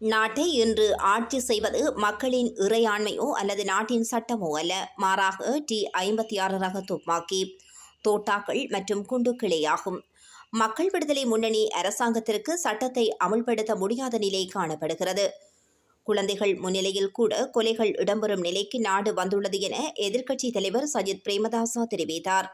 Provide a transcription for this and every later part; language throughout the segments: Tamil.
நாட்டை இன்று ஆட்சி செய்வது மக்களின் இறையாண்மையோ அல்லது நாட்டின் சட்டமோ அல்ல. மாறாக டி ஐம்பத்தி ஆறு ரக துப்பாக்கி தோட்டாக்கள் மற்றும் குண்டுக்கிளையாகும் மக்கள் விடுதலை முன்னணி அரசாங்கத்திற்கு சட்டத்தை அமுல்படுத்த முடியாத நிலை காணப்படுகிறது. குழந்தைகள் முன்னிலையில் கூட கொலைகள் இடம்பெறும் நிலைக்கு நாடு வந்துள்ளது என எதிர்க்கட்சித் தலைவர் சஜித் பிரேமதாசா தெரிவித்தார்.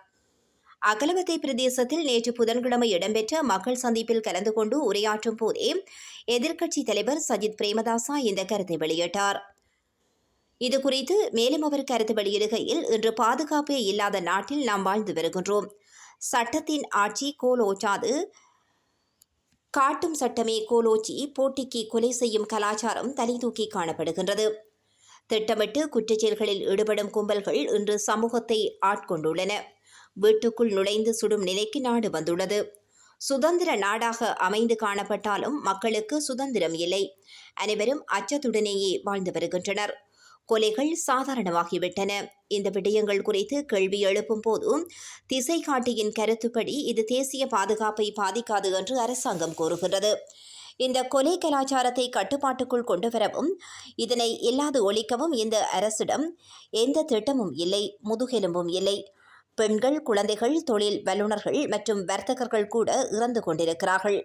அகலவத்தை பிரதேசத்தில் நேற்று புதன்கிழமை இடம்பெற்ற மக்கள் சந்திப்பில் கலந்து கொண்டு உரையாற்றும் போதே எதிர்க்கட்சித் தலைவர் சஜித் பிரேமதாசா இந்த கருத்தை வெளியிட்டார். இதுகுறித்து மேலும் அவர் கருத்து வெளியிடுகையில் இன்று பாதுகாப்பே இல்லாத நாட்டில் நாம் வாழ்ந்து வருகின்றோம். சட்டத்தின் ஆட்சி கோலோச்சாது. காட்டும் சட்டமே கோலோச்சி. போட்டிக்கு கொலை செய்யும் கலாச்சாரம் தலை தூக்கி காணப்படுகின்றது. திட்டமிட்டு குற்றச்செயல்களில் ஈடுபடும் கும்பல்கள் இன்று சமூகத்தை ஆட்கொண்டுள்ளன. வீட்டுக்குள் நுழைந்து சுடும் நிலைக்கு நாடு வந்துள்ளது. சுதந்திர நாடாக அமைந்து காணப்பட்டாலும் மக்களுக்கு சுதந்திரம் இல்லை. அனைவரும் அச்சத்துடனேயே வாழ்ந்து வருகின்றனர். கொலைகள் சாதாரணமாகிவிட்டன. இந்த விடயங்கள் குறித்து கேள்வி எழுப்பும் போது திசை காட்டியின் கருத்துப்படி இது தேசிய பாதுகாப்பை பாதிக்காது என்று அரசாங்கம் கூறுகிறது இந்த கொலை கலாச்சாரத்தை கட்டுப்பாட்டுக்குள் கொண்டு வரவும் இதனை இல்லாது ஒழிக்கவும் இந்த அரசிடம் எந்த திட்டமும் இல்லை முதுகெலும்பும் இல்லை. பெண்கள் குழந்தைகள் தொழில் வல்லுநர்கள் மற்றும் வர்த்தகர்கள் கூட இறந்து கொண்டிருக்கிறார்கள்.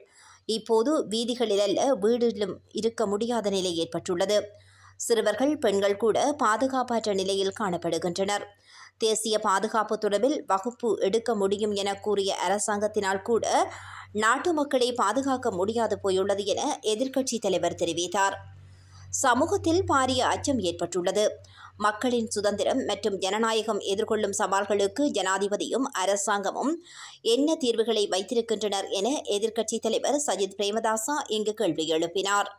இப்போது வீதிகளிலல்ல வீடிலும் இருக்க முடியாத நிலை ஏற்பட்டுள்ளது. சிறுவர்கள் பெண்கள் கூட பாதுகாப்பற்ற நிலையில் காணப்படுகின்றனர். தேசிய பாதுகாப்பு தொடர்பில் வகுப்பு எடுக்க முடியும் என கூறிய அரசாங்கத்தினால் கூட நாட்டு மக்களை பாதுகாக்க முடியாது போயுள்ளது என எதிர்க்கட்சித் தலைவர் தெரிவித்தார். சமூகத்தில் பாரிய அச்சம் ஏற்பட்டுள்ளது. மக்களின் சுதந்திரம் மற்றும் ஜனநாயகம் எதிர்கொள்ளும் சவால்களுக்கு ஜனாதிபதியும் அரசாங்கமும் என்ன தீர்வுகளை வைத்திருக்கின்றனர் என எதிர்க்கட்சித் தலைவர் சஜித் பிரேமதாசா இங்கு கேள்வி எழுப்பினார்.